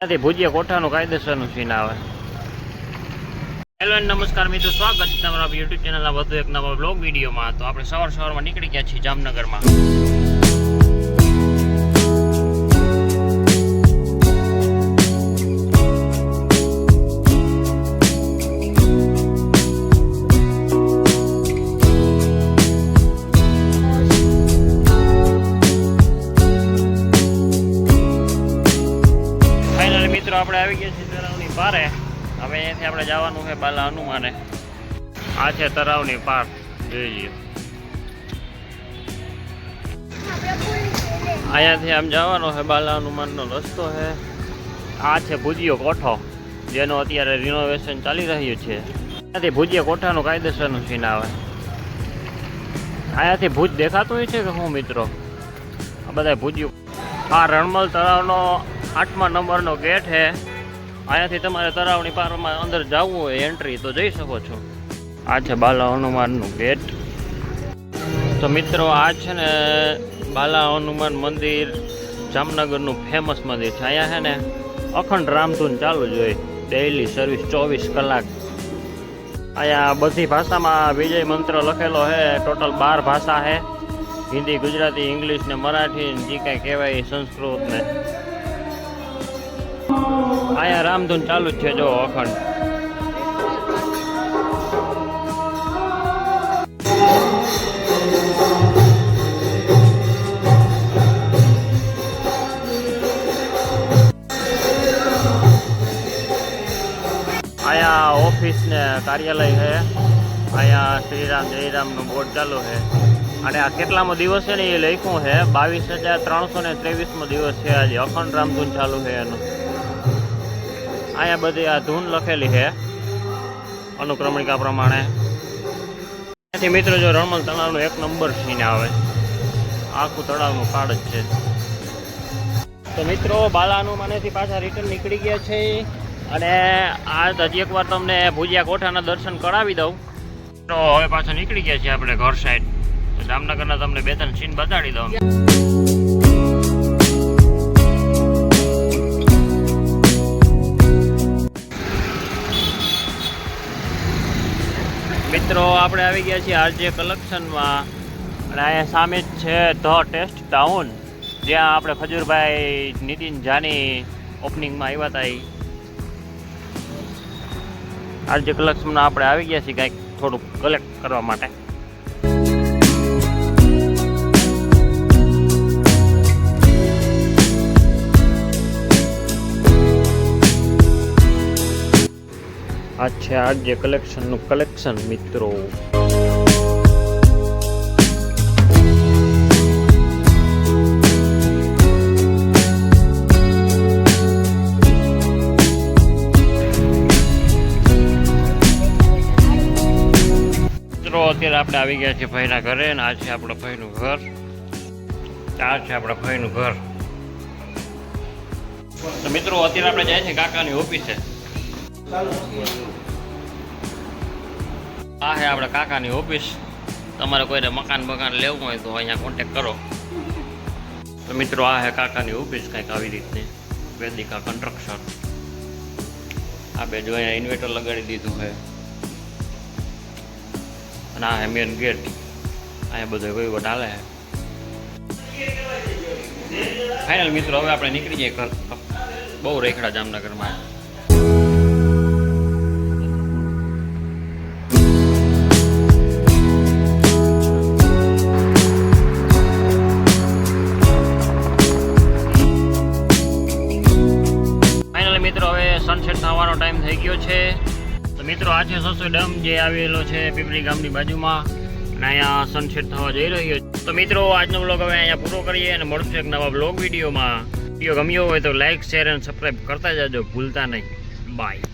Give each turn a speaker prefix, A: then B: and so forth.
A: ત્યાંથી ભુજિયા કોઠાનું કાયદેસરનું સીન આવે. હેલો નમસ્કાર મિત્રો, સ્વાગત છે તમારા યુટ્યુબ ચેનલના વધુ એક નવા બ્લોગ વિડીયોમાં. તો આપણે સવાર સવારમાં નીકળી ગયા છીએ જામનગરમાં. આપણે આવી ગયા છીએ તળાવની પારે. હવે અહીંયાથી આપણે જવાનું છે બાલા હનુમાને. આ છે તળાવની પાર. જોઈ લ્યો. અહીંયાથી આમ જવાનો છે બાલા હનુમાનનો રસ્તો છે. આ છે ભુજિયો કોઠો, જેનો અત્યારે રિનોવેશન ચાલી રહ્યું છે. અહીંયાથી ભુજિયા કોઠાનું કાયદેસરનું સીન આવે. અહીંયાથી ભુજ દેખાતું હોય છે કે હું મિત્રો? આ બધા ભુજિયો. આ રણમલ તળાવનો આઠમા નંબરનો ગેટ છે. અહીંયાથી તમારે તળાવની પારમાં અંદર જવું હોય એન્ટ્રી તો જઈ શકો છો. આ છે બાલા હનુમાનનું ગેટ. તો મિત્રો, આ છે ને બાલા હનુમાન મંદિર, જામનગરનું ફેમસ મંદિર છે. અહીંયા છે ને અખંડ રામધૂન ચાલુ જ હોય ડેઇલી સર્વિસ ચોવીસ કલાક. અહીંયા બધી ભાષામાં વિજય મંત્ર લખેલો છે ટોટલ બાર ભાષા છે. હિન્દી, ગુજરાતી, ઇંગ્લિશ ને મરાઠી જે કાંઈ કહેવાય સંસ્કૃત ને અહીંયા રામધૂન ચાલુ જ છે, જો અખંડ. અહીંયા ઓફિસ ને કાર્યાલય છે. અહીંયા શ્રીરામ, જયરામનું બોર્ડ ચાલુ છે. અને આ કેટલામો દિવસ છે ને એ લખ્યું છે? બાવીસ હજાર ત્રણસો ને ત્રેવીસમો દિવસ છે આજે. અખંડ રામધૂન ચાલુ છે એનું. અહીંયા બધી આ ધૂન લખેલી છે અનુક્રમણિકા પ્રમાણે. ત્યાંથી મિત્રો, જો રણમલ તળાવનું એક નંબર સીન આવે, આખું તળાવનું કાર્ડ જ છે. તો મિત્રો, બાલાનું માનેથી પાછા રિટર્ન નીકળી ગયા છે. અને આ હજી એકવાર તમને ભુજિયા કોઠાના દર્શન કરાવી દઉં. તો હવે પાછા નીકળી ગયા છીએ આપણે ઘર સાઈડ જામનગરના તમને બે ત્રણ સીન બતાડી દઉં. મિત્રો, આપણે આવી ગયા છીએ આરજે કલેક્શનમાં અને અહીંયા સામે જ છે ધ ટેસ્ટ ટાઉન, જ્યાં આપણે ખજૂરભાઈ નીતિન જાની ઓપનિંગમાં આવ્યા હતા. આરજે કલેક્શનમાં આપણે આવી ગયા છીએ, કંઈક થોડુંક કલેક્ટ કરવા માટે આ છે આજે કલેક્શનનું કલેક્શન, મિત્રો. અત્યારે આપણે આવી ગયા છીએ ભાઈના ઘરે અને આ છે આપણા ભાઈનું ઘર. આ છે આપણા ભાઈનું ઘર. તો મિત્રો, અત્યારે આપણે જાય છે કાકાની ઓફિસે. આ છે આપણા કાકાની ઓફિસ. તમારે કોઈને મકાન બકાન લેવું હોય તો અહીંયા કોન્ટેક કરો. તો મિત્રો, આ છે કાકાની ઓફિસ કંઈક આવી રીતની. વેદિકા કન્સ્ટ્રક્શન આ બે જો અહીંયા ઇન્વર્ટર લગાડી દીધું છે. અને આ છે મેન ગેટ અહીંયા બધો વહીવટ હાલે છે. ફાઇનલ મિત્રો, હવે આપણે નીકળી જઈએ ઘર. બહુ રેખડા જામનગરમાં. મિત્રો, હવે સનસેટ થવાનો ટાઈમ થઈ ગયો છે. તો મિત્રો આ છે સસુ ડેમ જે આવેલો છે પીપળી ગામની બાજુમાં, અને અહીંયા સનસેટ થવા જઈ રહ્યો છે. તો મિત્રો, આજનો બ્લોગ હવે અહીંયા પૂરો કરીએ અને મળશું એક નવા બ્લોગ વિડીયોમાં. વીડિયો ગમ્યો હોય તો લાઇક શેર અને સબસ્ક્રાઈબ કરતા જજો. ભૂલતા નહીં. બાય